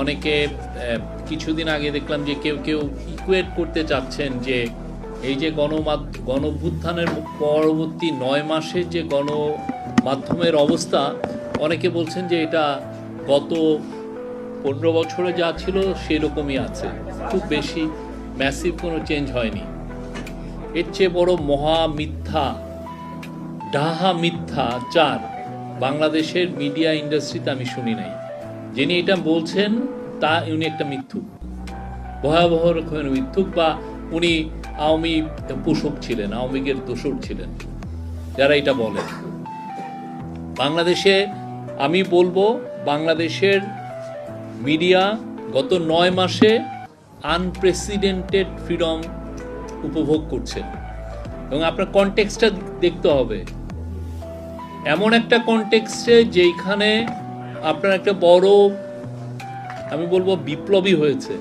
অনেকে কিছুদিন আগে দেখলাম যে কেউ কেউ ইকুয়েট করতে চাচ্ছেন যে এই যে গণমাধ গণভ্যুত্থানের পরবর্তী নয় মাসের যে গণমাধ্যমের অবস্থা, অনেকে বলছেন যে এটা গত পনেরো বছরে যা ছিল সেরকমই আছে। খুব বেশি ম্যাসিভ কোনো চেঞ্জ হয়নি। এর চেয়ে বড় মহা মিথ্যা, ডাহা মিথ্যা চার বাংলাদেশের মিডিয়া ইন্ডাস্ট্রিতে আমি শুনি নাই। যিনি এটা বলছেন, তা উনি একটা মিথ্যুক। ভয়াবহ রকমের মিথ্যুক বা উনি আওয়ামী পোষক ছিলেন, আওয়ামী লীগের দোসর ছিলেন, যারা এটা বলেন। বাংলাদেশে আমি বলব, বাংলাদেশের মিডিয়া গত নয় মাসে আনপ্রেসিডেন্টেড ফ্রিডম উপভোগ করছে। এবং আপনার কনটেক্সটটা দেখতে হবে। এমন একটা কনটেক্সটে যেইখানে আপনার একটা বড় আমি বলব বিপ্লবী হয়েছে।